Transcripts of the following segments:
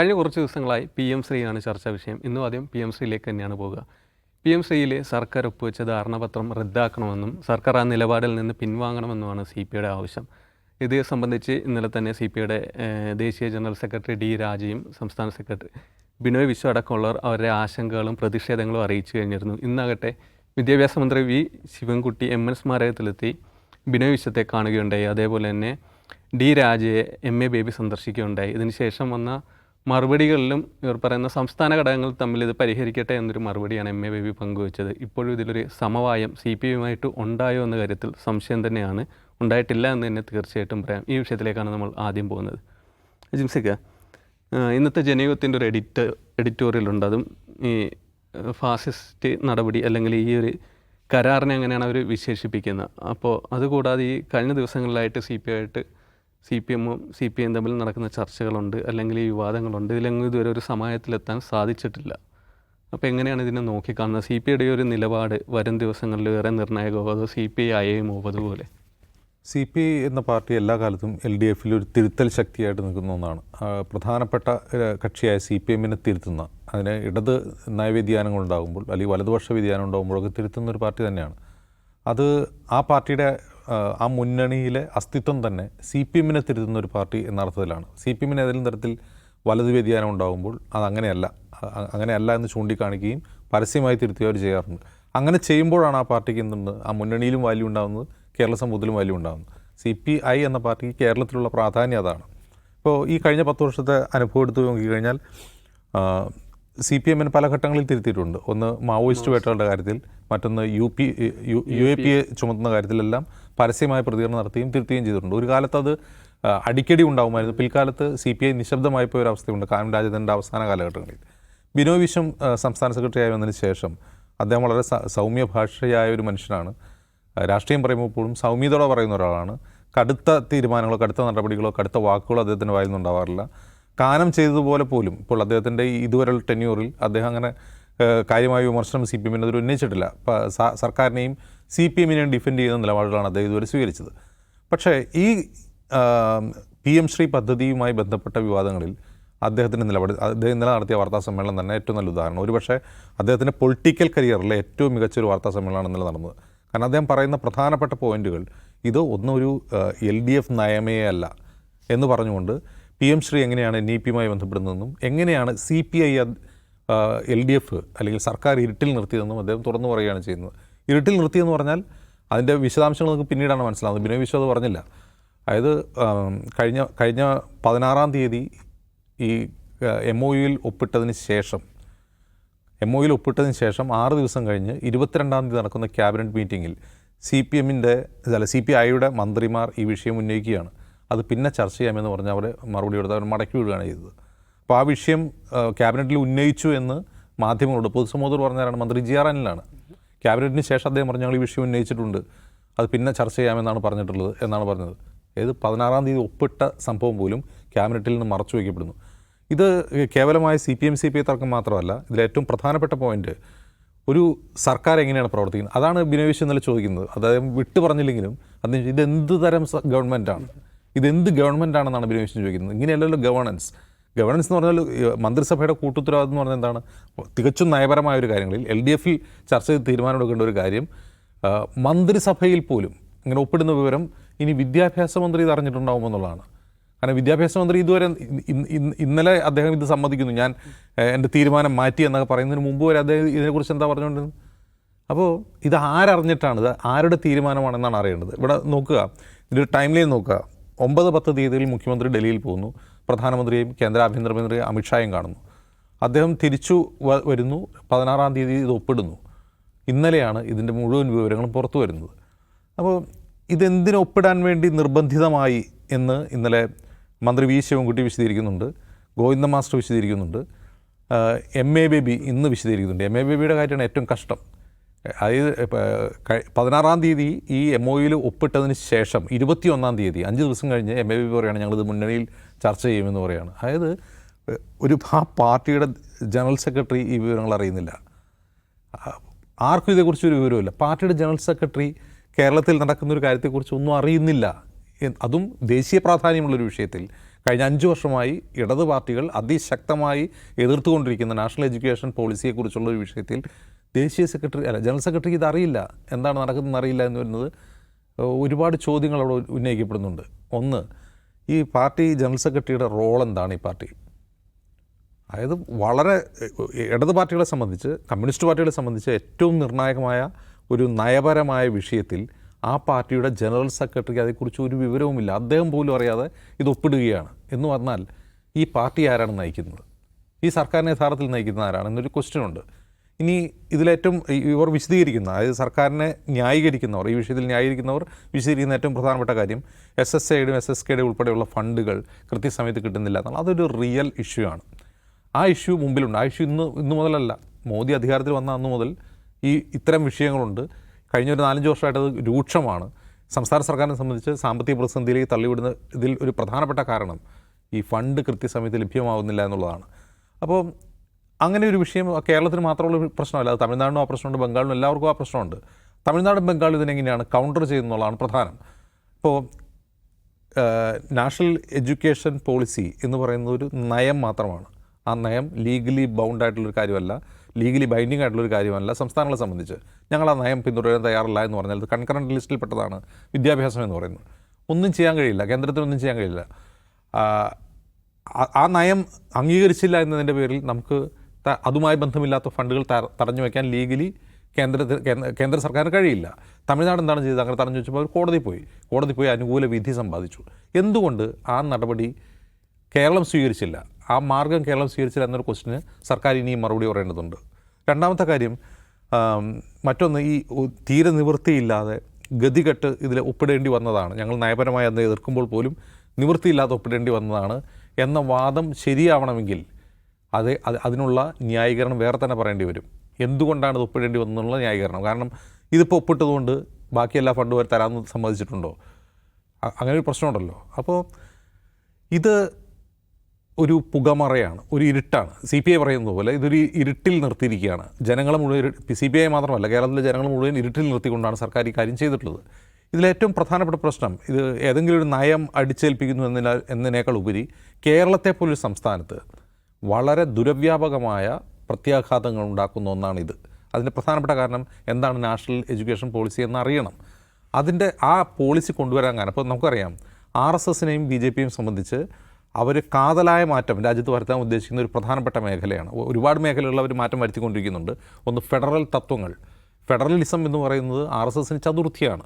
കഴിഞ്ഞ കുറച്ച് ദിവസങ്ങളായി പി എം ശ്രീയാണ് ചർച്ചാ വിഷയം. ഇന്നും ആദ്യം പി എം ശ്രീയിലേക്ക് തന്നെയാണ് പോവുക. പി എം ശ്രീയിലെ സർക്കാർ ഒപ്പുവെച്ച ധാരണാപത്രം റദ്ദാക്കണമെന്നും സർക്കാർ ആ നിലപാടിൽ നിന്ന് പിൻവാങ്ങണമെന്നുമാണ് സി പി ഐയുടെ ആവശ്യം. ഇത് സംബന്ധിച്ച് ഇന്നലെ തന്നെ സി പി ഐയുടെ ദേശീയ ജനറൽ സെക്രട്ടറി ഡി രാജയും സംസ്ഥാന സെക്രട്ടറി ബിനോയ് വിശ്വ അടക്കമുള്ളവർ അവരുടെ ആശങ്കകളും പ്രതിഷേധങ്ങളും അറിയിച്ചു കഴിഞ്ഞിരുന്നു. ഇന്നാകട്ടെ വിദ്യാഭ്യാസ മന്ത്രി വി ശിവൻകുട്ടി എം എൻ സ്മാരകത്തിലെത്തി ബിനോയ് വിശ്വത്തെ കാണുകയുണ്ടായി. അതേപോലെ തന്നെ ഡി രാജയെ എം എ ബേബി സന്ദർശിക്കുകയുണ്ടായി. ഇതിനുശേഷം വന്ന മറുപടികളിലും ഇവർ പറയുന്ന സംസ്ഥാന ഘടകങ്ങൾ തമ്മിൽ ഇത് പരിഹരിക്കട്ടെ എന്നൊരു മറുപടിയാണ് എം എ ബേബി പങ്കുവച്ചത്. ഇപ്പോഴും ഇതിലൊരു സമവായം സി പി എമ്മുമായിട്ട് ഉണ്ടായോ എന്ന കാര്യത്തിൽ സംശയം തന്നെയാണ്. ഉണ്ടായിട്ടില്ല എന്ന് തന്നെ തീർച്ചയായിട്ടും പറയാം. ഈ വിഷയത്തിലേക്കാണ് നമ്മൾ ആദ്യം പോകുന്നത്. ജിംസിക്ക ഇന്നത്തെ ജനയുഗത്തിന്റെ ഒരു എഡിറ്റ് എഡിറ്റോറിയലുണ്ട് അതും ഈ ഫാസിസ്റ്റ് നടപടി അല്ലെങ്കിൽ ഈ ഒരു കരാറിനെ അങ്ങനെയാണ് അവർ വിശേഷിപ്പിക്കുന്നത്. അപ്പോൾ അതുകൂടാതെ ഈ കഴിഞ്ഞ ദിവസങ്ങളിലായിട്ട് സി പി ആയിട്ട് സി പി എമ്മും സി പി എം തമ്മിൽ നടക്കുന്ന ചർച്ചകളുണ്ട് അല്ലെങ്കിൽ ഈ വിവാദങ്ങളുണ്ട്. ഇതിലെങ്ങും ഇതുവരെ ഒരു സമയത്തിലെത്താൻ സാധിച്ചിട്ടില്ല. അപ്പോൾ എങ്ങനെയാണ് ഇതിനെ നോക്കിക്കാണുന്നത്? സി പി ഐയുടെ ഒരു നിലപാട് വരും ദിവസങ്ങളിൽ വേറെ നിർണായകമോ അതോ സി പി ഐ അയയുമോ അതുപോലെ? സി പി ഐ എന്ന പാർട്ടി എല്ലാ കാലത്തും എൽ ഡി എഫിൽ ഒരു തിരുത്തൽ ശക്തിയായിട്ട് നിൽക്കുന്ന ഒന്നാണ്. പ്രധാനപ്പെട്ട കക്ഷിയായ സി പി എമ്മിനെ തിരുത്തുന്ന അതിന് ഇടത് നയവ്യതിയാനങ്ങൾ ഉണ്ടാകുമ്പോൾ അല്ലെങ്കിൽ വലതുപക്ഷ വ്യതിയാനം ഉണ്ടാകുമ്പോഴൊക്കെ തിരുത്തുന്ന ഒരു പാർട്ടി തന്നെയാണ്. അത് ആ പാർട്ടിയുടെ ആ, മുന്നണിയിലെ അസ്തിത്വം തന്നെ സി പി എമ്മിനെ തിരുത്തുന്ന ഒരു പാർട്ടി എന്ന അർത്ഥത്തിലാണ്. സി പി എമ്മിന് ഏതെങ്കിലും തരത്തിൽ വലതു വ്യതിയാനം ഉണ്ടാകുമ്പോൾ അത് അങ്ങനെയല്ല. അങ്ങനെയല്ല എന്ന് ചൂണ്ടിക്കാണിക്കുകയും പരസ്യമായി തിരുത്തുകയും അവർ ചെയ്യാറുണ്ട്. അങ്ങനെ ചെയ്യുമ്പോഴാണ് ആ പാർട്ടിക്ക് എന്തുണ്ട് ആ മുന്നണിയിലും വാല്യൂ ഉണ്ടാകുന്നത് കേരള സമൂഹത്തിലും വാല്യൂ ഉണ്ടാകുന്നത് സി പി ഐ എന്ന പാർട്ടിക്ക് കേരളത്തിലുള്ള പ്രാധാന്യം അതാണ്. ഇപ്പോൾ ഈ കഴിഞ്ഞ പത്ത് വർഷത്തെ അനുഭവം എടുത്ത് നോക്കിക്കഴിഞ്ഞാൽ സി പി എമ്മിന് പല ഘട്ടങ്ങളിൽ തിരുത്തിയിട്ടുണ്ട്. ഒന്ന് മാവോയിസ്റ്റ് വേട്ടകളുടെ കാര്യത്തിൽ മറ്റൊന്ന് U P U U A P A ചുമത്തുന്ന കാര്യത്തിലെല്ലാം പരസ്യമായ പ്രതികരണം നടത്തുകയും തിരുത്തുകയും ചെയ്തിട്ടുണ്ട്. ഒരു കാലത്ത് അത് അടിക്കടി ഉണ്ടാകുമായിരുന്നു പിൽക്കാലത്ത് സി പി ഐ നിശബ്ദമായി പോയ ഒരു അവസ്ഥയുണ്ട് കാനം രാജേന്ദ്രന്റെ അവസാന കാലഘട്ടങ്ങളിൽ. ബിനോയ് വിശ്വം സംസ്ഥാന സെക്രട്ടറി ആയി വന്നതിന് ശേഷം അദ്ദേഹം വളരെ സൗമ്യ ഭാഷയായ ഒരു മനുഷ്യനാണ്. രാഷ്ട്രീയം പറയുമ്പോൾ ഇപ്പോഴും സൗമ്യതയോടെ പറയുന്ന ഒരാളാണ്. കടുത്ത തീരുമാനങ്ങളോ കടുത്ത നടപടികളോ കടുത്ത വാക്കുകളോ അദ്ദേഹത്തിന്റെ വായിൽ നിന്നുണ്ടാവാറില്ല കാനം ചെയ്തതുപോലെ പോലും ഇപ്പോൾ അദ്ദേഹത്തിന്റെ ഇതുവരെയുള്ള ടെന്യൂറിൽ അദ്ദേഹം അങ്ങനെ കാര്യമായ വിമർശനം സി പി എമ്മിനെതിരെ ഉന്നയിച്ചിട്ടില്ല. സർക്കാരിനെയും സി പി എമ്മിനെയും ഡിഫെൻഡ് ചെയ്യുന്ന നിലപാടുകളാണ് അദ്ദേഹം ഇതുവരെ സ്വീകരിച്ചത്. പക്ഷേ ഈ പി എം ശ്രീ പദ്ധതിയുമായി ബന്ധപ്പെട്ട വിവാദങ്ങളിൽ അദ്ദേഹത്തിന്റെ നിലപാട് അദ്ദേഹം ഇന്നലെ നടത്തിയ വാർത്താ സമ്മേളനം തന്നെ ഏറ്റവും നല്ല ഉദാഹരണം. ഒരുപക്ഷെ അദ്ദേഹത്തിന്റെ പൊളിറ്റിക്കൽ കരിയറിലെ ഏറ്റവും മികച്ച ഒരു വാർത്താ സമ്മേളനമാണ് ഇന്നലെ നടന്നത്. കാരണം അദ്ദേഹം പറയുന്ന പ്രധാനപ്പെട്ട പോയിന്റുകൾ ഇത് ഒന്നും ഒരു എൽ ഡി എഫ് നയമേ അല്ല എന്ന് പറഞ്ഞുകൊണ്ട് പി എം ശ്രീ എങ്ങനെയാണ് എൻ ഇ പിയുമായി ബന്ധപ്പെടുന്നതെന്നും എങ്ങനെയാണ് C P I L D F അല്ലെങ്കിൽ സർക്കാർ ഇരുട്ടിൽ നിർത്തിയതെന്നും അദ്ദേഹം തുറന്നു പറയുകയാണ് ചെയ്യുന്നത്. ഇരുട്ടിൽ നിർത്തിയെന്ന് പറഞ്ഞാൽ അതിന്റെ വിശദാംശങ്ങൾ നമുക്ക് പിന്നീടാണ് മനസ്സിലാവുന്നത്. ബിനോയ് വിശ്വ അത് പറഞ്ഞില്ല. അതായത് കഴിഞ്ഞ കഴിഞ്ഞ പതിനാറാം തീയതി ഈ എം ഒ യുയിൽ ഒപ്പിട്ടതിന് ശേഷം എം ഒയിൽ ഒപ്പിട്ടതിന് ശേഷം ആറ് ദിവസം കഴിഞ്ഞ് ഇരുപത്തിരണ്ടാം തീയതി നടക്കുന്ന ക്യാബിനറ്റ് മീറ്റിങ്ങിൽ സി പി എമ്മിന്റെ അല്ല സി പി ഐയുടെ മന്ത്രിമാർ ഈ വിഷയം ഉന്നയിക്കുകയാണ്. അത് പിന്നെ ചർച്ച ചെയ്യാമെന്ന് പറഞ്ഞ് അവർ മറുപടി കൊടുത്ത് അവർ മടക്കി വിടുകയാണ് ചെയ്തത്. അപ്പോൾ ആ വിഷയം ക്യാബിനറ്റിൽ ഉന്നയിച്ചു എന്ന് മാധ്യമങ്ങളോട് പൊതുസമൂഹത്തോട് പറഞ്ഞാലാണ് മന്ത്രി ജി ആർ അനിലാണ്. ക്യാബിനറ്റിന് ശേഷം അദ്ദേഹം പറഞ്ഞു ഞങ്ങൾ ഈ വിഷയം ഉന്നയിച്ചിട്ടുണ്ട്. അത് പിന്നെ ചർച്ച ചെയ്യാമെന്നാണ് പറഞ്ഞിട്ടുള്ളത് എന്നാണ് പറഞ്ഞത്. ഏത് പതിനാറാം തീയതി ഒപ്പിട്ട സംഭവം പോലും ക്യാബിനറ്റിൽ നിന്ന് മറച്ചു വയ്ക്കപ്പെടുന്നു. ഇത് കേവലമായ C P M C P I തർക്കം മാത്രമല്ല ഇതിലേറ്റവും പ്രധാനപ്പെട്ട പോയിന്റ് ഒരു സർക്കാർ എങ്ങനെയാണ് പ്രവർത്തിക്കുന്നത്? അതാണ് ബിനോവിഷ് ഇന്നലെ ചോദിക്കുന്നത്. അതായത് വിട്ടു പറഞ്ഞില്ലെങ്കിലും അതിന് ഇതെന്ത് തരം ഗവൺമെന്റാണ് ഇതെന്ത് ഗവൺമെന്റ് ആണെന്നാണ് ബിനോയ് വിശ്വം ചോദിക്കുന്നത്? ഇങ്ങനെയല്ലല്ലോ ഗവർണൻസ് ഗവർണൻസ് എന്ന് പറഞ്ഞാൽ മന്ത്രിസഭയുടെ കൂട്ടുത്തരവാദിത്വം എന്ന് പറഞ്ഞാൽ എന്താണ്? തികച്ചും നയപരമായ ഒരു കാര്യങ്ങളിൽ എൽ ഡി എഫിൽ ചർച്ച ചെയ്ത് തീരുമാനമെടുക്കേണ്ട ഒരു കാര്യം മന്ത്രിസഭയിൽ പോലും ഇങ്ങനെ ഒപ്പിടുന്ന വിവരം ഇനി വിദ്യാഭ്യാസ മന്ത്രി ഇത് അറിഞ്ഞിട്ടുണ്ടാവുമെന്നുള്ളതാണ് കാരണം വിദ്യാഭ്യാസ മന്ത്രി ഇതുവരെ ഇന്നലെ അദ്ദേഹം ഇത് സമ്മതിക്കുന്നു. ഞാൻ എന്റെ തീരുമാനം മാറ്റി എന്നൊക്കെ പറയുന്നതിന് മുമ്പ് വരെ അദ്ദേഹം ഇതിനെക്കുറിച്ച് എന്താ പറഞ്ഞുകൊണ്ടിരുന്നത്? അപ്പോൾ ഇത് ആരറിഞ്ഞിട്ടാണ് ഇത് ആരുടെ തീരുമാനമാണെന്നാണ് അറിയേണ്ടത്. ഇവിടെ നോക്കുക ഇതിന്റെ ടൈം ലൈൻ നോക്കുക. ഒമ്പത് പത്ത് തീയതിയിൽ മുഖ്യമന്ത്രി ഡൽഹിയിൽ പോകുന്നു. പ്രധാനമന്ത്രിയും കേന്ദ്ര ആഭ്യന്തരമന്ത്രി അമിത്ഷായും കാണുന്നു. അദ്ദേഹം തിരിച്ചു വരുന്നു. പതിനാറാം തീയതി ഇത് ഒപ്പിടുന്നു. ഇന്നലെയാണ് ഇതിന്റെ മുഴുവൻ വിവരങ്ങളും പുറത്തു വരുന്നത്. അപ്പോൾ ഇതെന്തിനു ഒപ്പിടാൻ വേണ്ടി നിർബന്ധിതമായി എന്ന് ഇന്നലെ മന്ത്രി വി ശിവൻകുട്ടി വിശദീകരിക്കുന്നുണ്ട്. ഗോവിന്ദ മാസ്റ്റർ വിശദീകരിക്കുന്നുണ്ട്. എം എ ബേബി ഇന്ന് വിശദീകരിക്കുന്നുണ്ട്. എം എ ബേബിയുടെ കാര്യമാണ് ഏറ്റവും കഷ്ടം. അതായത് പതിനാറാം തീയതി ഈ എം ഒയിൽ യിൽ ഒപ്പിട്ടതിന് ശേഷം ഇരുപത്തിയൊന്നാം തീയതി അഞ്ച് ദിവസം കഴിഞ്ഞ് എം എ ബി പറയുകയാണ് ഞങ്ങളിത് മുന്നണിയിൽ ചർച്ച ചെയ്യുമെന്ന് പറയുകയാണ് അതായത് ഒരു ആ പാർട്ടിയുടെ ജനറൽ സെക്രട്ടറി ഈ വിവരങ്ങൾ അറിയുന്നില്ല. ആർക്കും ഇതേക്കുറിച്ച് ഒരു വിവരമില്ല പാർട്ടിയുടെ ജനറൽ സെക്രട്ടറി കേരളത്തിൽ നടക്കുന്ന ഒരു കാര്യത്തെക്കുറിച്ച് ഒന്നും അറിയുന്നില്ല അതും ദേശീയ പ്രാധാന്യമുള്ളൊരു വിഷയത്തിൽ. കഴിഞ്ഞ അഞ്ച് വർഷമായി ഇടത് പാർട്ടികൾ അതിശക്തമായി എതിർത്തുകൊണ്ടിരിക്കുന്ന നാഷണൽ എഡ്യൂക്കേഷൻ പോളിസിയെക്കുറിച്ചുള്ള ഒരു വിഷയത്തിൽ ദേശീയ സെക്രട്ടറി അല്ല ജനറൽ സെക്രട്ടറിക്ക് ഇത് അറിയില്ല എന്താണ് നടക്കുന്നതെന്ന് അറിയില്ല എന്ന് വരുന്നത് ഒരുപാട് ചോദ്യങ്ങൾ അവിടെ ഉന്നയിക്കപ്പെടുന്നുണ്ട്. ഒന്ന് ഈ പാർട്ടി ജനറൽ സെക്രട്ടറിയുടെ റോൾ എന്താണ് ഈ പാർട്ടി? അതായത് വളരെ ഇടത് പാർട്ടികളെ സംബന്ധിച്ച് കമ്മ്യൂണിസ്റ്റ് പാർട്ടികളെ സംബന്ധിച്ച് ഏറ്റവും നിർണായകമായ ഒരു നയപരമായ വിഷയത്തിൽ ആ പാർട്ടിയുടെ ജനറൽ സെക്രട്ടറിക്ക് അതേക്കുറിച്ച് ഒരു വിവരവുമില്ല. അദ്ദേഹം പോലും അറിയാതെ ഇത് ഒപ്പിടുകയാണ്. എന്ന് പറഞ്ഞാൽ ഈ പാർട്ടി ആരാണ് നയിക്കുന്നത്? ഈ സർക്കാരിനെ യഥാർത്ഥത്തിൽ നയിക്കുന്ന ആരാണ്? എന്നൊരു ക്വസ്റ്റ്യൻ ഉണ്ട്. ഇനി ഇതിലേറ്റവും ഇവർ വിശദീകരിക്കുന്ന അതായത് സർക്കാരിനെ ന്യായീകരിക്കുന്നവർ ഈ വിഷയത്തിൽ ന്യായീകരിക്കുന്നവർ വിശദീകരിക്കുന്ന ഏറ്റവും പ്രധാനപ്പെട്ട കാര്യം എസ് എസ് എയുടെയും എസ് എസ് കെയുടെയും ഉൾപ്പെടെയുള്ള ഫണ്ടുകൾ കൃത്യസമയത്ത് കിട്ടുന്നില്ല എന്നുള്ള അതൊരു റിയൽ ഇഷ്യൂ ആണ്. ആ ഇഷ്യൂ മുമ്പിലുണ്ട്. ആ ഇഷ്യൂ ഇന്ന് ഇന്ന് മുതലല്ല. മോദി അധികാരത്തിൽ വന്ന അന്ന് മുതൽ ഈ ഇത്തരം വിഷയങ്ങളുണ്ട്. കഴിഞ്ഞ ഒരു നാലഞ്ച് വർഷമായിട്ട് അത് രൂക്ഷമാണ്. സംസ്ഥാന സർക്കാരിനെ സംബന്ധിച്ച് സാമ്പത്തിക പ്രതിസന്ധിയിലേക്ക് തള്ളിവിടുന്ന ഇതിൽ ഒരു പ്രധാനപ്പെട്ട കാരണം ഈ ഫണ്ട് കൃത്യസമയത്ത് ലഭ്യമാവുന്നില്ല എന്നുള്ളതാണ്. അപ്പോൾ അങ്ങനെ ഒരു വിഷയം കേരളത്തിന് മാത്രമുള്ള പ്രശ്നമല്ല. അത് തമിഴ്നാടിനും ആ പ്രശ്നമുണ്ട് ബംഗാളിനും എല്ലാവർക്കും ആ പ്രശ്നമുണ്ട്. തമിഴ്നാടും ബംഗാളും ഇതിനെങ്ങനെയാണ് കൗണ്ടർ ചെയ്യുന്നുള്ളതാണ് പ്രധാനം. ഇപ്പോൾ നാഷണൽ എഡ്യൂക്കേഷൻ പോളിസി എന്ന് പറയുന്നത് ഒരു നയം മാത്രമാണ്. ആ നയം ലീഗലി ബൗണ്ട് ആയിട്ടുള്ളൊരു കാര്യമല്ല ലീഗലി ബൈൻഡിങ് ആയിട്ടുള്ളൊരു കാര്യമല്ല സംസ്ഥാനങ്ങളെ സംബന്ധിച്ച്. ഞങ്ങൾ ആ നയം പിന്തുടരാൻ തയ്യാറല്ല എന്ന് പറഞ്ഞാൽ കൺകറന്റ് ലിസ്റ്റിൽപ്പെട്ടതാണ് വിദ്യാഭ്യാസം എന്ന് പറയുന്നത്. ഒന്നും ചെയ്യാൻ കഴിയില്ല കേന്ദ്രത്തിനൊന്നും ചെയ്യാൻ കഴിയില്ല. ആ, നയം അംഗീകരിച്ചില്ല എന്നതിന്റെ പേരിൽ നമുക്ക് അതുമായി ബന്ധമില്ലാത്ത ഫണ്ടുകൾ തടഞ്ഞു വയ്ക്കാൻ ലീഗലി കേന്ദ്ര- കേന്ദ്ര സർക്കാരിന് കഴിയില്ല. തമിഴ്നാട് എന്താണ് ചെയ്തത്? അങ്ങനെ തടഞ്ഞു വെച്ചപ്പോൾ അവർ കോടതി പോയി. കോടതി പോയി അനുകൂല വിധി സമ്പാദിച്ചു. എന്തുകൊണ്ട് ആ നടപടി കേരളം സ്വീകരിച്ചില്ല? ആ മാർഗം കേരളം സ്വീകരിച്ചില്ല എന്നൊരു ക്വസ്റ്റിന് സർക്കാർ ഇനിയും മറുപടി പറയേണ്ടതുണ്ട്. രണ്ടാമത്തെ കാര്യം മറ്റൊന്ന് ഈ തീരെ നിവൃത്തിയില്ലാതെ ഗതികെട്ട് ഇതിൽ ഒപ്പിടേണ്ടി വന്നതാണ്. ഞങ്ങൾ നയപരമായി അന്ന് എതിർക്കുമ്പോൾ പോലും നിവൃത്തിയില്ലാതെ ഒപ്പിടേണ്ടി വന്നതാണ് എന്ന വാദം ശരിയാവണമെങ്കിൽ അത് അത് അതിനുള്ള ന്യായീകരണം വേറെ തന്നെ പറയേണ്ടി വരും. എന്തുകൊണ്ടാണ് ഇത് ഒപ്പിടേണ്ടി വന്നെന്നുള്ള ന്യായീകരണം? കാരണം ഇതിപ്പോൾ ഒപ്പിട്ടതുകൊണ്ട് ബാക്കി എല്ലാ ഫണ്ടും അവർ തരാമെന്ന് സമ്മതിച്ചിട്ടുണ്ടോ? അങ്ങനെ ഒരു പ്രശ്നമുണ്ടല്ലോ. അപ്പോൾ ഇത് ഒരു പുകമറയാണ് ഒരു ഇരുട്ടാണ്. സി പി ഐ പറയുന്നത് പോലെ ഇതൊരു ഇരുട്ടിൽ നിർത്തിയിരിക്കുകയാണ്. ജനങ്ങളെ മുഴുവൻ സി പി ഐ മാത്രമല്ല കേരളത്തിലെ ജനങ്ങൾ മുഴുവൻ ഇരുട്ടിൽ നിർത്തിക്കൊണ്ടാണ് സർക്കാർ ഈ കാര്യം ചെയ്തിട്ടുള്ളത്. ഇതിലേറ്റവും പ്രധാനപ്പെട്ട പ്രശ്നം ഇത് ഏതെങ്കിലും ഒരു നയം അടിച്ചേൽപ്പിക്കുന്നു എന്നതിനാൽ എന്നതിനേക്കാൾ ഉപരി കേരളത്തെ പോലൊരു സംസ്ഥാനത്ത് വളരെ ദുരവ്യാപകമായ പ്രത്യാഘാതങ്ങൾ ഉണ്ടാക്കുന്ന ഒന്നാണിത്. അതിന്റെ പ്രധാനപ്പെട്ട കാരണം എന്താണ് നാഷണൽ എഡ്യൂക്കേഷൻ പോളിസി എന്ന് അറിയണം അതിന്റെ ആ പോളിസി കൊണ്ടുവരാൻ കാരണം അപ്പോൾ നമുക്കറിയാം ആർ എസ് എസിനെയും ബി ജെ പിയും സംബന്ധിച്ച് അവർ കാതലായ മാറ്റം രാജ്യത്ത് വരുത്താൻ ഉദ്ദേശിക്കുന്ന ഒരു പ്രധാനപ്പെട്ട മേഖലയാണ്. ഒരുപാട് മേഖലകളിൽ അവർ മാറ്റം വരുത്തിക്കൊണ്ടിരിക്കുന്നുണ്ട്. ഒന്ന് ഫെഡറൽ തത്വങ്ങൾ. ഫെഡറലിസം എന്ന് പറയുന്നത് ആർ എസ് എസിന് ചതുർത്ഥിയാണ്.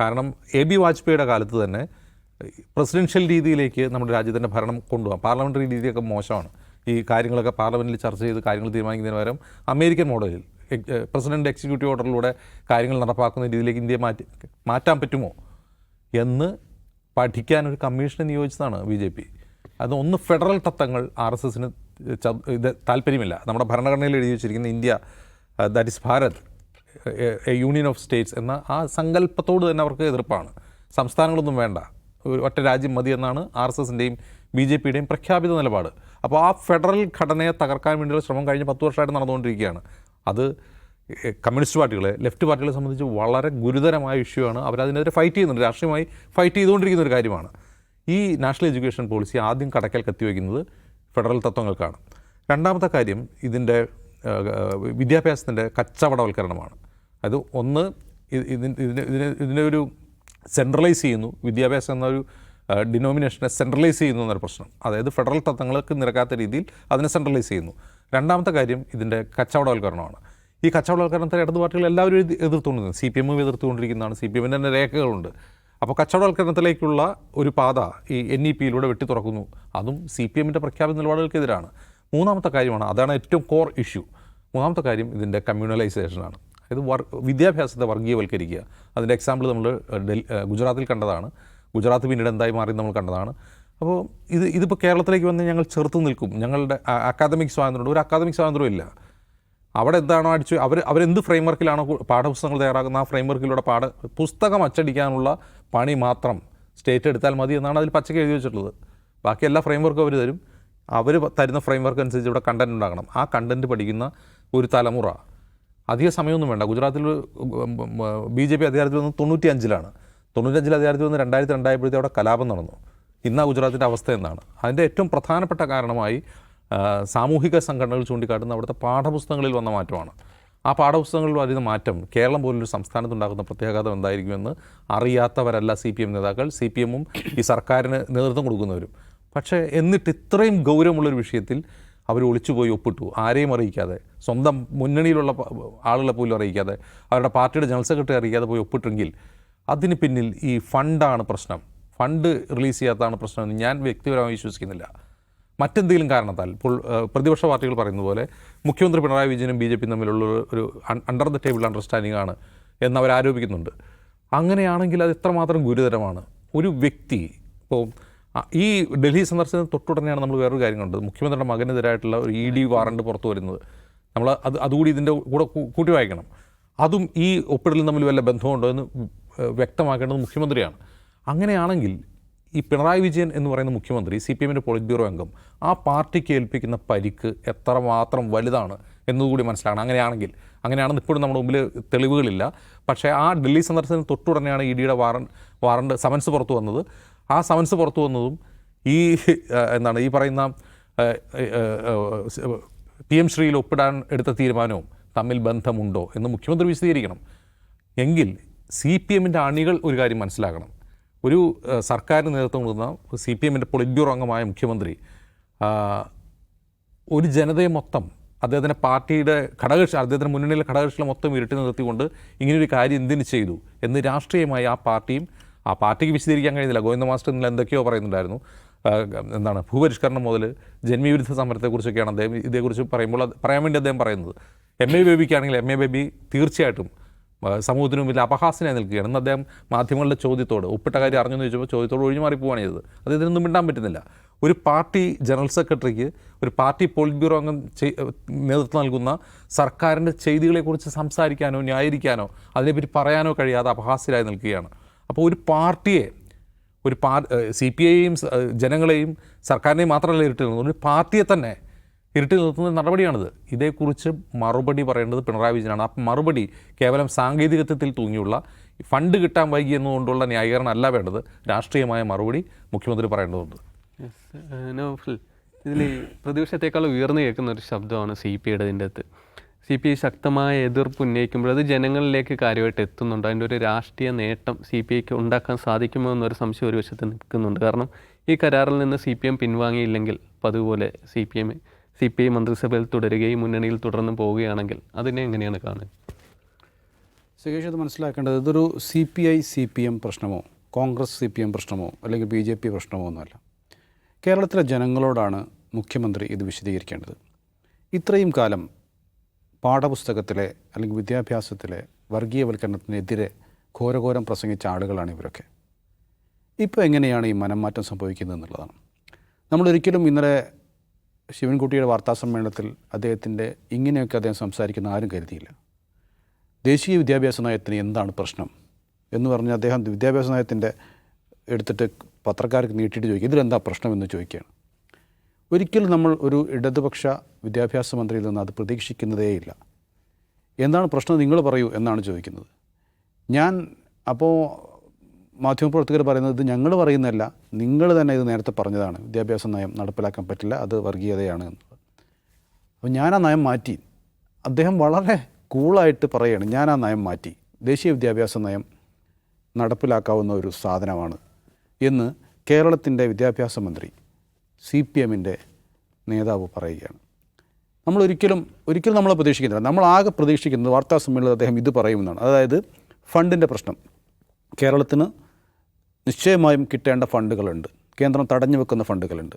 കാരണം എ ബി വാജ്പേയിയുടെ കാലത്ത് തന്നെ പ്രസിഡൻഷ്യൽ രീതിയിലേക്ക് നമ്മുടെ രാജ്യത്തിന്റെ ഭരണം കൊണ്ടുപോകാം. പാർലമെന്ററി രീതിയൊക്കെ മോശമാണ്. ഈ കാര്യങ്ങളൊക്കെ പാർലമെന്റിൽ ചർച്ച ചെയ്ത് കാര്യങ്ങൾ തീരുമാനിക്കുന്നതിന് പകരം അമേരിക്കൻ മോഡലിൽ പ്രസിഡന്റ് എക്സിക്യൂട്ടീവ് ഓർഡറിലൂടെ കാര്യങ്ങൾ നടപ്പാക്കുന്ന രീതിയിലേക്ക് ഇന്ത്യയെ മാറ്റി മാറ്റാൻ പറ്റുമോ എന്ന് പഠിക്കാൻ ഒരു കമ്മീഷനെ നിയോഗിച്ചതാണ് ബി ജെ പി. അത് ഒന്ന് ഫെഡറൽ തത്വങ്ങൾ ആർ എസ് എസിന് ഇത് താല്പര്യമില്ല. നമ്മുടെ ഭരണഘടനയിൽ എഴുതി വെച്ചിരിക്കുന്ന India that is Bharat a union of states എന്ന ആ സങ്കല്പത്തോട് തന്നെ അവർക്ക് എതിർപ്പാണ്. സംസ്ഥാനങ്ങളൊന്നും വേണ്ട. ഒറ്റ രാജ്യം മതി എന്നാണ് ആർ എസ് എസിന്റെയും ബി ജെ പിയുടെയും പ്രഖ്യാപിത നിലപാട്. അപ്പോൾ ആ ഫെഡറൽ ഘടനയെ തകർക്കാൻ വേണ്ടിയുള്ള ശ്രമം കഴിഞ്ഞ പത്ത് വർഷമായിട്ട് നടന്നുകൊണ്ടിരിക്കുകയാണ്. അത് കമ്മ്യൂണിസ്റ്റ് പാർട്ടികളെ ലെഫ്റ്റ് പാർട്ടികളെ സംബന്ധിച്ച് വളരെ ഗുരുതരമായ ഇഷ്യൂ ആണ്. അവരതിനെതിരെ ഫൈറ്റ് ചെയ്യുന്നുണ്ട്. രാഷ്ട്രീയമായി ഫൈറ്റ് ചെയ്തുകൊണ്ടിരിക്കുന്ന ഒരു കാര്യമാണ്. ഈ നാഷണൽ എഡ്യൂക്കേഷൻ പോളിസി ആദ്യം കടക്കൽ കത്തിവയ്ക്കുന്നത് ഫെഡറൽ തത്വങ്ങൾക്കാണ്. രണ്ടാമത്തെ കാര്യം ഇതിന്റെ വിദ്യാഭ്യാസത്തിന്റെ കച്ചവടവൽക്കരണമാണ്. അത് ഒന്ന് ഇതിന്റെ ഇതിനെ ഇതിന് ഒരു സെൻട്രലൈസ് ചെയ്യുന്നു. വിദ്യാഭ്യാസം എന്നൊരു ഡിനോമിനേഷനെ സെൻട്രലൈസ് ചെയ്യുന്നു എന്നൊരു പ്രശ്നം. അതായത് ഫെഡറൽ തത്വങ്ങൾക്ക് നിരക്കാത്ത രീതിയിൽ അതിനെ സെൻട്രലൈസ് ചെയ്യുന്നു. രണ്ടാമത്തെ കാര്യം ഇതിന്റെ കച്ചവടവൽക്കരണമാണ്. ഈ കച്ചവടവൽക്കരണത്തെ ഇടതു പാർട്ടികൾ എല്ലാവരും എതിർത്തുകൊണ്ടിരുന്നത് സി പി എമ്മും എതിർത്തുകൊണ്ടിരിക്കുന്നതാണ്. സി പി എമ്മിന്റെ തന്നെ രേഖകളുണ്ട് അപ്പോൾ കച്ചവടവൽക്കരണത്തിലേക്കുള്ള ഒരു പാത ഈ എൻ ഇ പിയിലൂടെ വെട്ടി തുറക്കുന്നു. അതും സി പി എമ്മിന്റെ പ്രഖ്യാപിത നിലപാടുകൾക്കെതിരാണ്. മൂന്നാമത്തെ കാര്യമാണ് അതാണ് ഏറ്റവും കോർ ഇഷ്യൂ മൂന്നാമത്തെ കാര്യം ഇതിന്റെ കമ്മ്യൂണലൈസേഷനാണ് അതായത് വർ വിദ്യാഭ്യാസത്തെ വർഗീയവൽക്കരിക്കുക അതിന്റെ എക്സാമ്പിൾ നമ്മൾ ഗുജറാത്തിൽ കണ്ടതാണ്. ഗുജറാത്ത് പിന്നീട് എന്തായി മാറി നമ്മൾ കണ്ടതാണ്. അപ്പോൾ ഇത് ഇതിപ്പോൾ കേരളത്തിലേക്ക് വന്ന് ഞങ്ങൾ ചെറുത്ത് നിൽക്കും. ഞങ്ങളുടെ അക്കാദമിക് സ്വാതന്ത്ര്യം ഒരു അക്കാദമിക് സ്വാതന്ത്ര്യം ഇല്ല. അവിടെ എന്താണോ അടിച്ചു അവർ അവരെന്ത് ഫ്രെയിംവർക്കിലാണോ പാഠപുസ്തകങ്ങൾ തയ്യാറാക്കുന്ന ആ ഫ്രെയിംവർക്കിലൂടെ പാഠ പുസ്തകം അച്ചടിക്കാനുള്ള പണി മാത്രം സ്റ്റേറ്റ് എടുത്താൽ മതി എന്നാണ് അതിൽ പച്ചയ്ക്ക് എഴുതി വെച്ചിട്ടുള്ളത്. ബാക്കി എല്ലാ ഫ്രെയിംവർക്കും അവർ തരും. അവർ തരുന്ന ഫ്രെയിംവർക്ക് അനുസരിച്ച് ഇവിടെ കണ്ടന്റ് ഉണ്ടാക്കണം ആ കണ്ടന്റ് പഠിക്കുന്ന ഒരു തലമുറ. അധിക സമയമൊന്നും വേണ്ട. ഗുജറാത്തിൽ ബി ജെ പി അധികാരത്തിൽ വന്ന് തൊണ്ണൂറ്റി അഞ്ചിലാണ് തൊണ്ണൂറ്റഞ്ചിൽ അധികാരത്തിൽ വന്ന് രണ്ടായിരത്തി രണ്ടായപ്പോഴത്തെ അവിടെ കലാപം നടന്നു. ഇന്ന് ഗുജറാത്തിന്റെ അവസ്ഥ എന്നാണ് അതിന്റെ ഏറ്റവും പ്രധാനപ്പെട്ട കാരണമായി സാമൂഹിക സംഘടനകൾ ചൂണ്ടിക്കാട്ടുന്ന അവിടുത്തെ പാഠപുസ്തകങ്ങളിൽ വന്ന മാറ്റമാണ്. ആ പാഠപുസ്തകങ്ങളിൽ വരുന്ന മാറ്റം കേരളം പോലൊരു സംസ്ഥാനത്തുണ്ടാകുന്ന പ്രത്യാഘാതം എന്തായിരിക്കുമെന്ന് അറിയാത്തവരല്ല സി പി എം നേതാക്കൾ. സി പി എമ്മും ഈ സർക്കാരിന് നേതൃത്വം കൊടുക്കുന്നവരും. പക്ഷേ എന്നിട്ട് ഇത്രയും ഗൗരവമുള്ളൊരു വിഷയത്തിൽ അവർ ഒളിച്ചുപോയി ഒപ്പിട്ടു. ആരെയും അറിയിക്കാതെ സ്വന്തം മുന്നണിയിലുള്ള ആളുകളെ പോലും അറിയിക്കാതെ അവരുടെ പാർട്ടിയുടെ ജനറൽ സെക്രട്ടറി അറിയിക്കാതെ പോയി ഒപ്പിട്ടെങ്കിൽ അതിന് പിന്നിൽ ഈ ഫണ്ടാണ് പ്രശ്നം. ഫണ്ട് റിലീസ് ചെയ്യാത്തതാണ് പ്രശ്നമെന്ന് ഞാൻ വ്യക്തിപരമായി വിശ്വസിക്കുന്നില്ല. മറ്റെന്തെങ്കിലും കാരണത്താൽ ഇപ്പോൾ പ്രതിപക്ഷ പാർട്ടികൾ പറയുന്ന പോലെ മുഖ്യമന്ത്രി പിണറായി വിജയനും ബി ജെ പിയും തമ്മിലുള്ള ഒരു- അണ്ടർ ദ ടേബിൾ അണ്ടർസ്റ്റാൻഡിംഗ് ആണ് എന്ന് അവർ ആരോപിക്കുന്നുണ്ട്. അങ്ങനെയാണെങ്കിൽ അത് എത്രമാത്രം ഗുരുതരമാണ്? ഒരു വ്യക്തി ഇപ്പോൾ ഈ ഡൽഹി സന്ദർശനത്തിന് തൊട്ടുടനെയാണ് നമ്മൾ വേറൊരു കാര്യം കണ്ടത്. മുഖ്യമന്ത്രിയുടെ മകനെതിരായിട്ടുള്ള ഒരു ഇ ഡി വാറണ്ട് പുറത്തു വരുന്നത്. നമ്മൾ അത് അതുകൂടി ഇതിന്റെ കൂടെ കൂട്ടി വായിക്കണം. അതും ഈ ഒപ്പിടലും തമ്മിൽ വല്ല ബന്ധമുണ്ടോ എന്ന് വ്യക്തമാക്കേണ്ടത് മുഖ്യമന്ത്രിയാണ്. അങ്ങനെയാണെങ്കിൽ ഈ പിണറായി വിജയൻ എന്ന് പറയുന്ന മുഖ്യമന്ത്രി സി പി എമ്മിന്റെ പോളിറ്റ് ബ്യൂറോ അംഗം ആ പാർട്ടിക്ക് ഏൽപ്പിക്കുന്ന പരിക്ക് എത്രമാത്രം വലുതാണ് എന്നുകൂടി മനസ്സിലാക്കണം. അങ്ങനെയാണെങ്കിൽ അങ്ങനെയാണെന്ന് ഇപ്പോഴും നമ്മുടെ മുമ്പിൽ തെളിവുകളില്ല. പക്ഷേ ആ ഡൽഹി സന്ദർശനത്തിന് തൊട്ടുടനെയാണ് ഇ ഡിയുടെ വാറണ്ട് വാറണ്ട് സമൻസ് പുറത്തു വന്നത്. ആ സമൻസ് പുറത്തു വന്നതും ഈ എന്താണ് ഈ പറയുന്ന പി എം ശ്രീയിൽ ഒപ്പിടാൻ എടുത്ത തീരുമാനവും തമ്മിൽ ബന്ധമുണ്ടോ എന്ന് മുഖ്യമന്ത്രി വിശദീകരിക്കണം. എങ്കിൽ സി പി എമ്മിന്റെ അണികൾ ഒരു കാര്യം മനസ്സിലാക്കണം. ഒരു സർക്കാരിന് നേതൃത്വം കൊടുക്കുന്ന സി പി എമ്മിന്റെ പൊളിറ്റ് ബ്യൂറോ അംഗമായ മുഖ്യമന്ത്രി ഒരു ജനതയെ മൊത്തം അദ്ദേഹത്തിന്റെ പാർട്ടിയുടെ ഘടകകക്ഷി അദ്ദേഹത്തിന്റെ മുന്നണിയിലെ ഘടകകക്ഷികളെ മൊത്തം ഇരുട്ടി നിർത്തിക്കൊണ്ട് ഇങ്ങനൊരു കാര്യം എന്തിന് ചെയ്തു എന്ന് രാഷ്ട്രീയമായി ആ പാർട്ടിയും ആ പാർട്ടിക്ക് വിശദീകരിക്കാൻ കഴിയുന്നില്ല. ഗോവിന്ദ മാസ്റ്റർ ഇന്നലെ എന്തൊക്കെയോ പറയുന്നുണ്ടായിരുന്നു. എന്താണ് ഭൂപരിഷ്കരണം മുതൽ ജന്മിവിരുദ്ധ സമരത്തെക്കുറിച്ചൊക്കെയാണ് അദ്ദേഹം ഇതേക്കുറിച്ച് പറയുമ്പോൾ പറയാൻ വേണ്ടി അദ്ദേഹം പറയുന്നത്. എം എ ബേബിക്കാണെങ്കിൽ എം എ ബേബി തീർച്ചയായിട്ടും സമൂഹത്തിന് മുമ്പിൽ അപഹാസനായി നിൽക്കുകയാണ്. എന്ന് അദ്ദേഹം മാധ്യമങ്ങളുടെ ചോദ്യത്തോട് ഒപ്പിട്ട കാര്യം അറിഞ്ഞെന്ന് ചോദിച്ചപ്പോൾ ചോദ്യത്തോട് ഒഴിഞ്ഞു മാറി പോവാണ് ചെയ്തത്. അത് ഇതിനൊന്നും മിണ്ടാൻ പറ്റുന്നില്ല. ഒരു പാർട്ടി ജനറൽ സെക്രട്ടറിക്ക് ഒരു പാർട്ടി പോളിറ്റ് ബ്യൂറോ അംഗം നേതൃത്വം നൽകുന്ന സർക്കാരിന്റെ ചെയ്തികളെക്കുറിച്ച് സംസാരിക്കാനോ ന്യായീകരിക്കാനോ അതിനെപ്പറ്റി പറയാനോ കഴിയാതെ അപഹാസ്യരായി നിൽക്കുകയാണ്. അപ്പോൾ ഒരു പാർട്ടിയെ ഒരു പാർ സി പി ഐയെയും ജനങ്ങളെയും സർക്കാരിനെയും മാത്രമല്ല ഇരുട്ടുന്നത് ഒരു പാർട്ടിയെ തന്നെ ഇരുട്ടി നിർത്തുന്ന നടപടിയാണിത്. ഇതേക്കുറിച്ച് മറുപടി പറയേണ്ടത് പിണറായി വിജയനാണ്. ആ മറുപടി കേവലം സാങ്കേതികത്വത്തിൽ തൂങ്ങിയുള്ള ഫണ്ട് കിട്ടാൻ വൈകി എന്നുകൊണ്ടുള്ള ന്യായീകരണം അല്ല വേണ്ടത്. രാഷ്ട്രീയമായ മറുപടി മുഖ്യമന്ത്രി പറയേണ്ടതുണ്ട്. നൗഫൽ ഇതിൽ പ്രതിപക്ഷത്തെക്കാൾ ഉയർന്നു കേൾക്കുന്ന ഒരു ശബ്ദമാണ് സി പി ഐയുടെ ഇതിന്റെ അകത്ത്. സി പി ഐ ശക്തമായ എതിർപ്പ് ഉന്നയിക്കുമ്പോൾ അത് ജനങ്ങളിലേക്ക് കാര്യമായിട്ട് എത്തുന്നുണ്ട്. അതിന്റെ ഒരു രാഷ്ട്രീയ നേട്ടം സി പി ഐക്ക് ഉണ്ടാക്കാൻ സാധിക്കുമോ എന്നൊരു സംശയം ഒരു വശത്ത് നിൽക്കുന്നുണ്ട്. കാരണം ഈ കരാറിൽ നിന്ന് സി പി എം പിൻവാങ്ങിയില്ലെങ്കിൽ പതുപോലെ C P M C P I മന്ത്രിസഭയിൽ തുടരുകയും മുന്നണിയിൽ തുടർന്ന് പോവുകയാണെങ്കിൽ അതിനെ എങ്ങനെയാണ് കാണുക? സുകേഷ് അത് മനസ്സിലാക്കേണ്ടത് ഇതൊരു C P I C P M പ്രശ്നമോ Congress C P M പ്രശ്നമോ അല്ലെങ്കിൽ ബി ജെ പി പ്രശ്നമോ ഒന്നുമല്ല. കേരളത്തിലെ ജനങ്ങളോടാണ് മുഖ്യമന്ത്രി ഇത് വിശദീകരിക്കേണ്ടത്. ഇത്രയും കാലം പാഠപുസ്തകത്തിലെ അല്ലെങ്കിൽ വിദ്യാഭ്യാസത്തിലെ വർഗീയവൽക്കരണത്തിനെതിരെ ഘോരഘോരം പ്രസംഗിച്ച ആളുകളാണ് ഇവരൊക്കെ. ഇപ്പോൾ എങ്ങനെയാണ് ഈ മനംമാറ്റം സംഭവിക്കുന്നത് എന്നുള്ളതാണ് നമ്മളൊരിക്കലും ഇന്നലെ ശിവൻകുട്ടിയുടെ വാർത്താ സമ്മേളനത്തിൽ അദ്ദേഹത്തിന്റെ ഇങ്ങനെയൊക്കെ അദ്ദേഹം സംസാരിക്കുന്ന ആരും കരുതിയില്ല. ദേശീയ വിദ്യാഭ്യാസ നയത്തിന് എന്താണ് പ്രശ്നം എന്ന് പറഞ്ഞ് അദ്ദേഹം വിദ്യാഭ്യാസ നയത്തിന്റെ എടുത്തിട്ട് പത്രക്കാർക്ക് നീട്ടിയിട്ട് ചോദിക്കും ഇതിലെന്താ പ്രശ്നം എന്ന് ചോദിക്കുകയാണ്. ഒരിക്കലും നമ്മൾ ഒരു ഇടതുപക്ഷ വിദ്യാഭ്യാസ മന്ത്രിയിൽ നിന്ന് അത് പ്രതീക്ഷിക്കുന്നതേയില്ല. എന്താണ് പ്രശ്നം നിങ്ങൾ പറയൂ എന്നാണ് ചോദിക്കുന്നത്. ഞാൻ അപ്പോൾ മാധ്യമപ്രവർത്തകർ പറയുന്നത് ഞങ്ങൾ പറയുന്നതല്ല നിങ്ങൾ തന്നെ ഇത് നേരത്തെ പറഞ്ഞതാണ്. വിദ്യാഭ്യാസ നയം നടപ്പിലാക്കാൻ പറ്റില്ല അത് വർഗീയതയാണ് എന്നുള്ളത് അപ്പോൾ ഞാൻ ആ നയം മാറ്റി. അദ്ദേഹം വളരെ കൂളായിട്ട് പറയുകയാണ് ഞാൻ ആ നയം മാറ്റി. ദേശീയ വിദ്യാഭ്യാസ നയം നടപ്പിലാക്കാവുന്ന ഒരു സാധനമാണ് എന്ന് കേരളത്തിന്റെ വിദ്യാഭ്യാസ മന്ത്രി സി പി എമ്മിന്റെ നേതാവ് പറയുകയാണ്. നമ്മൾ ഒരിക്കലും ഒരിക്കലും നമ്മൾ പ്രതീക്ഷിക്കുന്നില്ല. നമ്മൾ ആകെ പ്രതീക്ഷിക്കുന്നത് വാർത്താ സമ്മേളനത്തിൽ അദ്ദേഹം ഇത് പറയുമെന്നാണ്. അതായത് ഫണ്ടിന്റെ പ്രശ്നം. കേരളത്തിന് നിശ്ചയമായും കിട്ടേണ്ട ഫണ്ടുകളുണ്ട്. കേന്ദ്രം തടഞ്ഞു വെക്കുന്ന ഫണ്ടുകളുണ്ട്.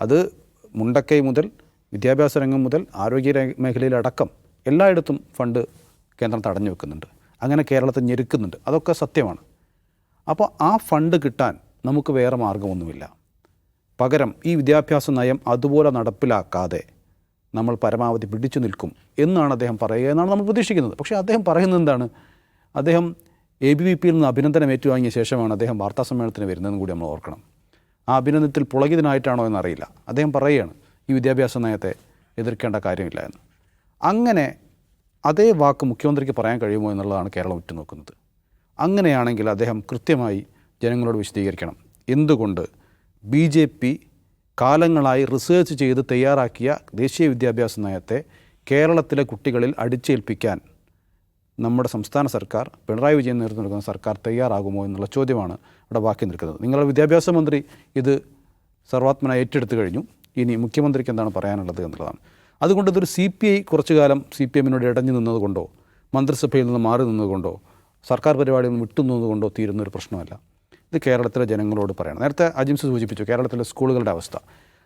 അത് മുണ്ടക്കൈ മുതൽ വിദ്യാഭ്യാസ രംഗം മുതൽ ആരോഗ്യ രംഗ- മേഖലയിലടക്കം എല്ലായിടത്തും ഫണ്ട് കേന്ദ്രം തടഞ്ഞു വെക്കുന്നുണ്ട്. അങ്ങനെ കേരളത്തെ ഞെരുക്കുന്നുണ്ട്. അതൊക്കെ സത്യമാണ്. അപ്പോൾ ആ ഫണ്ട് കിട്ടാൻ നമുക്ക് വേറെ മാർഗമൊന്നുമില്ല. പകരം ഈ വിദ്യാഭ്യാസ നയം അതുപോലെ നടപ്പിലാക്കാതെ നമ്മൾ പരമാവധി പിടിച്ചു നിൽക്കും എന്നാണ് അദ്ദേഹം പറയുക എന്നാണ് നമ്മൾ പ്രതീക്ഷിക്കുന്നത്. പക്ഷേ അദ്ദേഹം പറയുന്നത് എന്താണ്? അദ്ദേഹം എ ബി വി പിയിൽ നിന്ന് അഭിനന്ദനം ഏറ്റുവാങ്ങിയ ശേഷമാണ് അദ്ദേഹം വാർത്താ സമ്മേളനത്തിന് വരുന്നതെന്ന് കൂടി നമ്മൾ ഓർക്കണം. ആ അഭിനന്ദനത്തിൽ പുളകിതനായിട്ടാണോ എന്നറിയില്ല. അദ്ദേഹം പറയുകയാണ് ഈ വിദ്യാഭ്യാസ നയത്തെ എതിർക്കേണ്ട കാര്യമില്ല എന്ന്. അങ്ങനെ അതേ വാക്ക് മുഖ്യമന്ത്രിക്ക് പറയാൻ കഴിയുമോ എന്നുള്ളതാണ് കേരളം ഉറ്റുനോക്കുന്നത്. അങ്ങനെയാണെങ്കിൽ അദ്ദേഹം കൃത്യമായി ജനങ്ങളോട് വിശദീകരിക്കണം. എന്തുകൊണ്ട് ബി ജെ പി കാലങ്ങളായി റിസേർച്ച് ചെയ്ത് തയ്യാറാക്കിയ ദേശീയ വിദ്യാഭ്യാസ നയത്തെ കേരളത്തിലെ കുട്ടികളിൽ അടിച്ചേൽപ്പിക്കാൻ നമ്മുടെ സംസ്ഥാന സർക്കാർ പിണറായി വിജയൻ നേതൃത്വം നൽകുന്ന സർക്കാർ തയ്യാറാകുമോ എന്നുള്ള ചോദ്യമാണ് ഇവിടെ ബാക്കി നിൽക്കുന്നത്. നിങ്ങളുടെ വിദ്യാഭ്യാസ മന്ത്രി ഇത് സർവാത്മന ഏറ്റെടുത്തു കഴിഞ്ഞു. ഇനി മുഖ്യമന്ത്രിക്ക് എന്താണ് പറയാനുള്ളത് എന്നുള്ളതാണ്. അതുകൊണ്ട് ഇതൊരു സി പി ഐ കുറച്ചു കാലം സി പി എമ്മിനോട് ഇടഞ്ഞു നിന്നതുകൊണ്ടോ മന്ത്രിസഭയിൽ നിന്ന് മാറി നിന്നതുകൊണ്ടോ സർക്കാർ പരിപാടിയിൽ നിന്ന് വിട്ടുനിന്നതുകൊണ്ടോ തീരുന്ന ഒരു പ്രശ്നമല്ല. ഇത് കേരളത്തിലെ ജനങ്ങളോട് പറയണം. നേരത്തെ അജിംസ് സൂചിപ്പിച്ചു കേരളത്തിലെ സ്കൂളുകളുടെ അവസ്ഥ.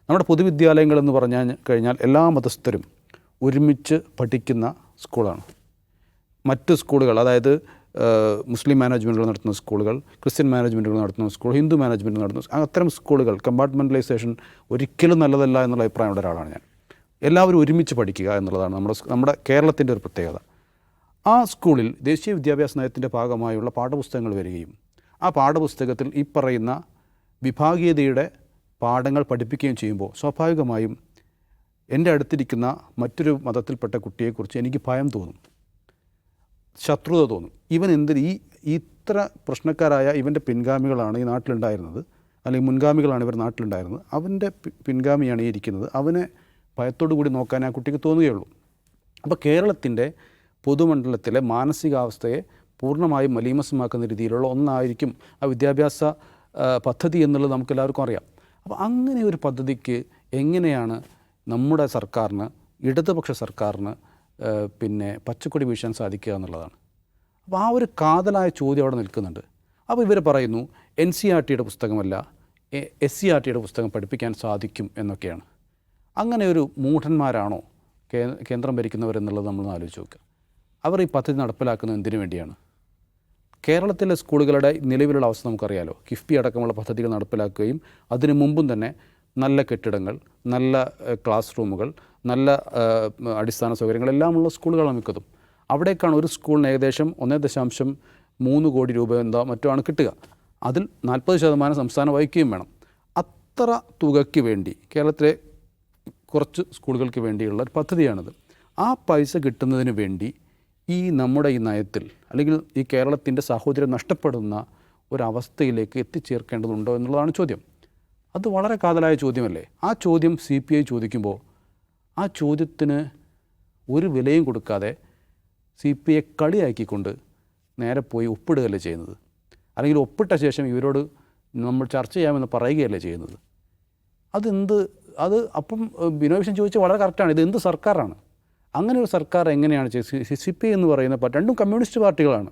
നമ്മുടെ പൊതുവിദ്യാലയങ്ങളെന്ന് പറഞ്ഞു കഴിഞ്ഞാൽ എല്ലാ മതസ്ഥരും ഒരുമിച്ച് പഠിക്കുന്ന സ്കൂളാണ്. മറ്റ് സ്കൂളുകൾ അതായത് മുസ്ലിം മാനേജ്മെന്റുകൾ നടത്തുന്ന സ്കൂളുകൾ ക്രിസ്ത്യൻ മാനേജ്മെന്റുകൾ നടത്തുന്ന സ്കൂൾ ഹിന്ദു മാനേജ്മെന്റ് നടത്തുന്ന അത്തരം സ്കൂളുകൾ കമ്പാർട്ട്മെന്റലൈസേഷൻ ഒരിക്കലും നല്ലതല്ല എന്നുള്ള അഭിപ്രായമുള്ള ഒരാളാണ് ഞാൻ. എല്ലാവരും ഒരുമിച്ച് പഠിക്കുക എന്നുള്ളതാണ് നമ്മുടെ നമ്മുടെ കേരളത്തിന്റെ ഒരു പ്രത്യേകത. ആ സ്കൂളിൽ ദേശീയ വിദ്യാഭ്യാസ നയത്തിന്റെ ഭാഗമായുള്ള പാഠപുസ്തകങ്ങൾ വരികയും ആ പാഠപുസ്തകത്തിൽ ഈ പറയുന്ന വിഭാഗീയതയുടെ പാഠങ്ങൾ പഠിപ്പിക്കുകയും ചെയ്യുമ്പോൾ സ്വാഭാവികമായും എന്റെ അടുത്തിരിക്കുന്ന മറ്റൊരു മതത്തിൽപ്പെട്ട കുട്ടിയെക്കുറിച്ച് എനിക്ക് ഭയം തോന്നും. ശത്രുത തോന്നും. ഇവൻ എന്തിന് ഈ ഇത്ര പ്രശ്നക്കാരായ ഇവന്റെ പിൻഗാമികളാണ് ഈ നാട്ടിലുണ്ടായിരുന്നത്? അല്ലെങ്കിൽ മുൻഗാമികളാണ് ഇവർ നാട്ടിലുണ്ടായിരുന്നത്? അവന്റെ പിൻഗാമിയാണ് ഈ ഇരിക്കുന്നത്. അവനെ ഭയത്തോടു കൂടി നോക്കാൻ ആ കുട്ടിക്ക് തോന്നുകയുള്ളൂ. അപ്പോൾ കേരളത്തിന്റെ പൊതുമണ്ഡലത്തിലെ മാനസികാവസ്ഥയെ പൂർണമായും മലീമസമാക്കുന്ന രീതിയിലുള്ള ഒന്നായിരിക്കും ആ വിദ്യാഭ്യാസ പദ്ധതി എന്നുള്ളത് നമുക്കെല്ലാവർക്കും അറിയാം. അപ്പോൾ അങ്ങനെ ഒരു പദ്ധതിക്ക് എങ്ങനെയാണ് നമ്മുടെ സർക്കാരിന് ഇടതുപക്ഷ സർക്കാരിന് പിന്നെ പച്ചക്കൊടി വീശാൻ സാധിക്കുക എന്നുള്ളതാണ്. അപ്പോൾ ആ ഒരു കാതലായ ചോദ്യം അവിടെ നിൽക്കുന്നുണ്ട്. അപ്പോൾ ഇവർ പറയുന്നു എൻ സി ആർ ടിയുടെ പുസ്തകമല്ല എസ് സി ആർ ടിയുടെ പുസ്തകം പഠിപ്പിക്കാൻ സാധിക്കും എന്നൊക്കെയാണ്. അങ്ങനെ ഒരു മൂഢന്മാരാണോ കേന്ദ്രം ഭരിക്കുന്നവരെന്നുള്ളത് നമ്മൾ ആലോചിച്ച് നോക്കുക. അവർ ഈ പദ്ധതി നടപ്പിലാക്കുന്നത് എന്തിനു വേണ്ടിയാണ്? കേരളത്തിലെ സ്കൂളുകളുടെ നിലവിലുള്ള അവസ്ഥ നമുക്കറിയാലോ. കിഫ്ബി അടക്കമുള്ള പദ്ധതികൾ നടപ്പിലാക്കുകയും അതിനു മുമ്പും തന്നെ നല്ല കെട്ടിടങ്ങൾ നല്ല ക്ലാസ് റൂമുകൾ നല്ല അടിസ്ഥാന സൗകര്യങ്ങളെല്ലാമുള്ള സ്കൂളുകളാണ് മിക്കതും. അവിടേക്കാണ് ഒരു സ്കൂളിന് ഏകദേശം ഒന്നേ ദശാംശം മൂന്ന് കോടി രൂപ എന്തോ മറ്റോ ആണ് കിട്ടുക. അതിൽ നാൽപ്പത് ശതമാനം സംസ്ഥാനം വഹിക്കുകയും വേണം. അത്ര തുകയ്ക്ക് വേണ്ടി കേരളത്തിലെ കുറച്ച് സ്കൂളുകൾക്ക് വേണ്ടിയുള്ള ഒരു പദ്ധതിയാണിത്. ആ പൈസ കിട്ടുന്നതിന് വേണ്ടി ഈ നമ്മുടെ ഈ നയത്തിൽ അല്ലെങ്കിൽ ഈ കേരളത്തിന്റെ സാഹോദര്യം നഷ്ടപ്പെടുന്ന ഒരവസ്ഥയിലേക്ക് എത്തിച്ചേർക്കേണ്ടതുണ്ടോ എന്നുള്ളതാണ് ചോദ്യം. അത് വളരെ കാതലായ ചോദ്യമല്ലേ? ആ ചോദ്യം സി പി ഐ ചോദിക്കുമ്പോൾ ആ ചോദ്യത്തിന് ഒരു വിലയും കൊടുക്കാതെ സി പി ഐ കളിയാക്കിക്കൊണ്ട് നേരെ പോയി ഒപ്പിടുകയല്ലേ ചെയ്യുന്നത്? അല്ലെങ്കിൽ ഒപ്പിട്ട ശേഷം ഇവരോട് നമ്മൾ ചർച്ച ചെയ്യാമെന്ന് പറയുകയല്ലേ ചെയ്യുന്നത്? അതെന്ത് അത് അപ്പം ബിനോയ് വിശ്വൻ ചോദിച്ചാൽ വളരെ കറക്റ്റാണ്. ഇത് എന്ത് സർക്കാരാണ്? അങ്ങനെ ഒരു സർക്കാർ എങ്ങനെയാണ് സി പി എന്ന് പറയുന്ന രണ്ടും കമ്മ്യൂണിസ്റ്റ് പാർട്ടികളാണ്.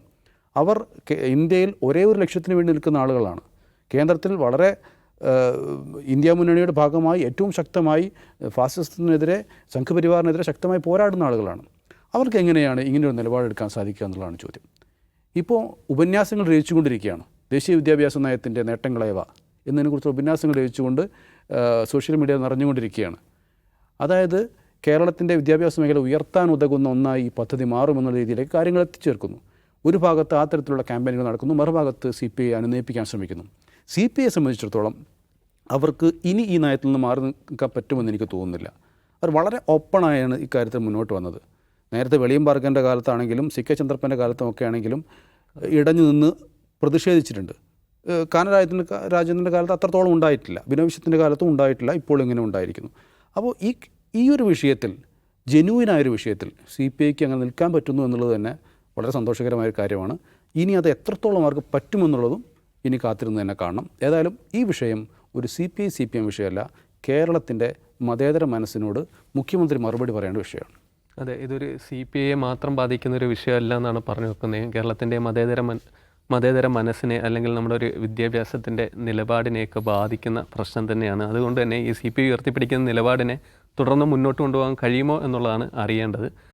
അവർ ഇന്ത്യയിൽ ഒരേ ഒരു ലക്ഷ്യത്തിന് വേണ്ടി നിൽക്കുന്ന ആളുകളാണ്. കേന്ദ്രത്തിൽ വളരെ ഇന്ത്യ മുന്നണിയുടെ ഭാഗമായി ഏറ്റവും ശക്തമായി ഫാസിസത്തിനെതിരെ സംഘപരിവാറിനെതിരെ ശക്തമായി പോരാടുന്ന ആളുകളാണ്. അവർക്ക് എങ്ങനെയാണ് ഇങ്ങനെയൊരു നിലപാടെടുക്കാൻ സാധിക്കുക എന്നുള്ളതാണ് ചോദ്യം. ഇപ്പോൾ ഉപന്യാസങ്ങൾ രചിച്ചുകൊണ്ടിരിക്കുകയാണ്. ദേശീയ വിദ്യാഭ്യാസ നയത്തിന്റെ നേട്ടങ്ങളേവ എന്നതിനെക്കുറിച്ച് ഉപന്യാസങ്ങൾ രചിച്ചുകൊണ്ട് സോഷ്യൽ മീഡിയ നിറഞ്ഞുകൊണ്ടിരിക്കുകയാണ്. അതായത് കേരളത്തിന്റെ വിദ്യാഭ്യാസ മേഖല ഉയർത്താൻ ഉതകുന്ന ഒന്നായി ഈ പദ്ധതി മാറുമെന്നുള്ള രീതിയിലേക്ക് കാര്യങ്ങൾ എത്തിച്ചേർക്കുന്നു. ഒരു ഭാഗത്ത് ആ തരത്തിലുള്ള ക്യാമ്പയിനുകൾ നടക്കുന്നു മറുഭാഗത്ത് സി പി ഐ അനുനയിപ്പിക്കാൻ ശ്രമിക്കുന്നു. സി പി ഐയെ സംബന്ധിച്ചിടത്തോളം അവർക്ക് ഇനി ഈ നയത്തിൽ നിന്ന് മാറി നിൽക്കാൻ പറ്റുമെന്ന് എനിക്ക് തോന്നുന്നില്ല. അവർ വളരെ ഓപ്പണായാണ് ഇക്കാര്യത്തിൽ മുന്നോട്ട് വന്നത്. നേരത്തെ വെളിയം പാർക്കന്റെ കാലത്താണെങ്കിലും സി കെ ചന്ദ്രപ്പന്റെ കാലത്തുമൊക്കെ ആണെങ്കിലും ഇടഞ്ഞു നിന്ന് പ്രതിഷേധിച്ചിട്ടുണ്ട്. കാനരാജത്തിന്റെ രാജേന്ദ്രന്റെ കാലത്ത് അത്രത്തോളം ഉണ്ടായിട്ടില്ല. വിനോവിശ്വത്തിന്റെ കാലത്തും ഉണ്ടായിട്ടില്ല. ഇപ്പോൾ ഇങ്ങനെ ഉണ്ടായിരിക്കുന്നു. അപ്പോൾ ഈ ഈ ഒരു വിഷയത്തിൽ ജനുവിനായൊരു വിഷയത്തിൽ സി പി ഐക്ക് അങ്ങനെ നിൽക്കാൻ പറ്റുന്നു എന്നുള്ളത് തന്നെ വളരെ സന്തോഷകരമായ കാര്യമാണ്. ഇനി അത് എത്രത്തോളം അവർക്ക് പറ്റുമെന്നുള്ളതും ഇനി കാത്തിരുന്ന് തന്നെ കാണണം. ഏതായാലും ഈ വിഷയം ഒരു C P I C P M വിഷയമല്ല കേരളത്തിന്റെ മതേതര മനസ്സിനോട് മുഖ്യമന്ത്രി മറുപടി പറയേണ്ട വിഷയമാണ്. അതെ ഇതൊരു സി പി ഐയെ മാത്രം ബാധിക്കുന്ന ഒരു വിഷയമല്ല എന്നാണ് പറഞ്ഞു വെക്കുന്നത്. കേരളത്തിന്റെ മതേതര മൻ മതേതര മനസ്സിനെ അല്ലെങ്കിൽ നമ്മുടെ ഒരു വിദ്യാഭ്യാസത്തിന്റെ നിലപാടിനെയൊക്കെ ബാധിക്കുന്ന പ്രശ്നം തന്നെയാണ്. അതുകൊണ്ട് തന്നെ ഈ സി പി ഐ ഉയർത്തിപ്പിടിക്കുന്ന നിലപാടിനെ തുടർന്ന് മുന്നോട്ട് കൊണ്ടുപോകാൻ കഴിയുമോ എന്നുള്ളതാണ് അറിയേണ്ടത്.